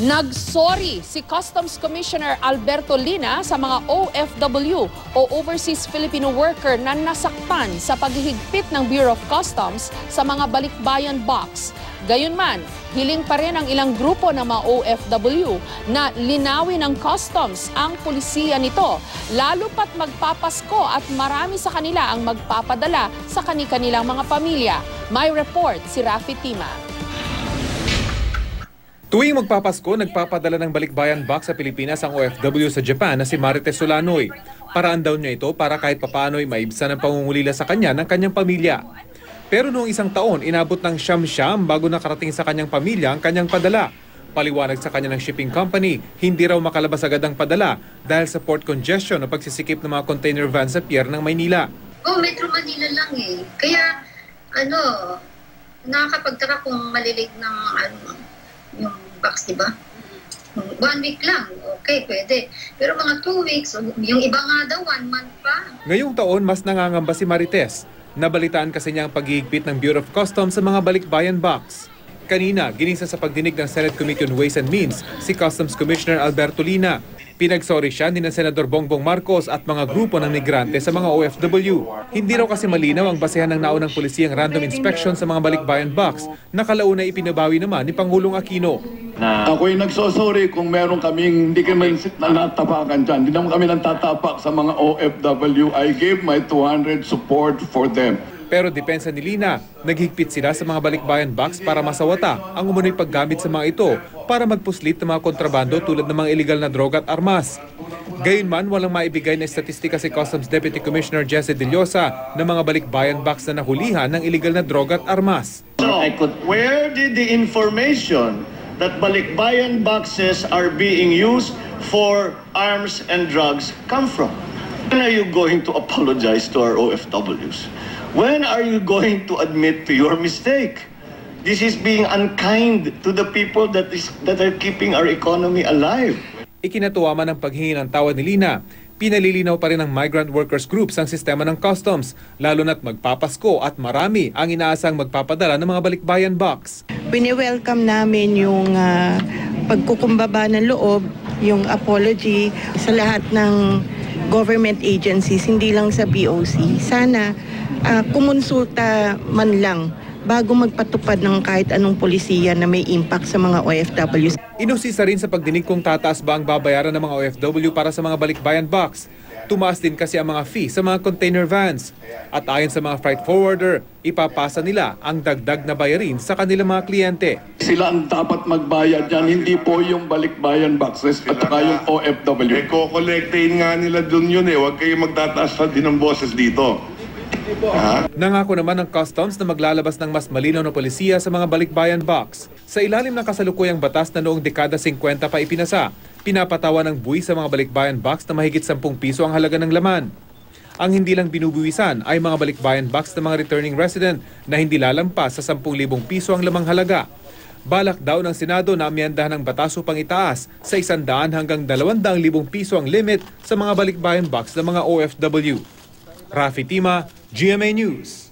Nagsorry si Customs Commissioner Alberto Lina sa mga OFW o Overseas Filipino Worker na nasaktan sa paghihigpit ng Bureau of Customs sa mga balikbayan box. Gayunman, hiling pa rin ang ilang grupo ng mga OFW na linawin ng customs ang pulisiya nito, lalo pat magpapasko at marami sa kanila ang magpapadala sa kani-kanilang mga pamilya. May report si Rafi Tima. Tuwing magpapasko, nagpapadala ng balikbayan box sa Pilipinas ang OFW sa Japan na si Marites Solanoy. Paraan daw niya ito para kahit papaano'y maibsan ang pangungulila sa kanya ng kanyang pamilya. Pero noong isang taon, inabot ng siyam-siyam bago nakarating sa kanyang pamilya ang kanyang padala. Paliwanag sa kanya ng shipping company, hindi raw makalabas agad ang padala dahil sa port congestion o pagsisikip ng mga container van sa pier ng Maynila. Oh, Metro Manila lang eh. Kaya, ano, nakakapagtaka kung malilig ng, ano, yung box, di ba? One week lang, okay, pwede. Pero mga two weeks, yung iba nga daw, one month pa. Ngayong taon, mas nangangamba si Marites. Nabalitaan kasi niya ang paghihigpit ng Bureau of Customs sa mga balikbayan box. Kanina, ginisa sa pagdinig ng Senate Committee on Ways and Means si Customs Commissioner Alberto Lina. Pinagsorry siya ni na Senador Bongbong Marcos at mga grupo ng migrante sa mga OFW. Hindi raw kasi malinaw ang basehan ng naunang pulisiyang random inspection sa mga balikbayan box na kalauna ipinabawi naman ni Pangulong Aquino. Ako'y nagsosorry kung meron kaming hindi kami natapakan dyan. Hindi naman kami nagtatapak sa mga OFW. I gave my 200 support for them. Pero depensa ni Lina, naghigpit sila sa mga balikbayan box para masawata ang umunoy paggamit sa mga ito para magpuslit ng mga kontrabando tulad ng mga illegal na droga at armas. Gayunman, walang maibigay na estatistika si Customs Deputy Commissioner Jesse De Llosa ng mga balikbayan box na nahulihan ng illegal na droga at armas. Where did the information that balikbayan boxes are being used for arms and drugs come from? When are you going to apologize to our OFWs? When are you going to admit to your mistake? This is being unkind to the people that is that are keeping our economy alive. Ikinatuwa man ang paghingi ng tawad ni Lina, pinalilinaw pa rin ng migrant workers groups ang sistema ng customs, lalo na't magpapasko at marami ang inaasang magpapadala ng mga balikbayan box. Wini-welcome namin yung ah, pagkukumbaba ng loob, yung apology sa lahat ng government agencies, hindi lang sa BOC. Sana ah, kumonsulta man lang bago magpatupad ng kahit anong polisiya na may impact sa mga OFWs. Inusisa rin sa pagdinig kung tataas ba ang babayaran ng mga OFW para sa mga balikbayan box. Tumaas din kasi ang mga fee sa mga container vans. At ayon sa mga freight forwarder, ipapasa nila ang dagdag na bayarin sa kanilang mga kliyente. Sila ang dapat magbayad yan, hindi po yung balikbayan boxes at saka yung OFW. Eh, kokolektahin nga nila dun yun eh. Huwag kayong magtataas pa din ng boses dito. Nangako naman ng customs na maglalabas ng mas malinaw na polisiya sa mga balikbayan box. Sa ilalim ng kasalukuyang batas na noong dekada 50 pa ipinasa, pinapatawa ng buwi sa mga balikbayan box na mahigit 10 piso ang halaga ng laman. Ang hindi lang binubuwisan ay mga balikbayan box ng mga returning resident na hindi lalampas sa 10,000 piso ang lamang halaga. Balak daw ng Senado na amyendahan ng batas upang itaas sa 100 hanggang 200,000 piso ang limit sa mga balikbayan box ng mga OFW. Rafi Tima, GMA News.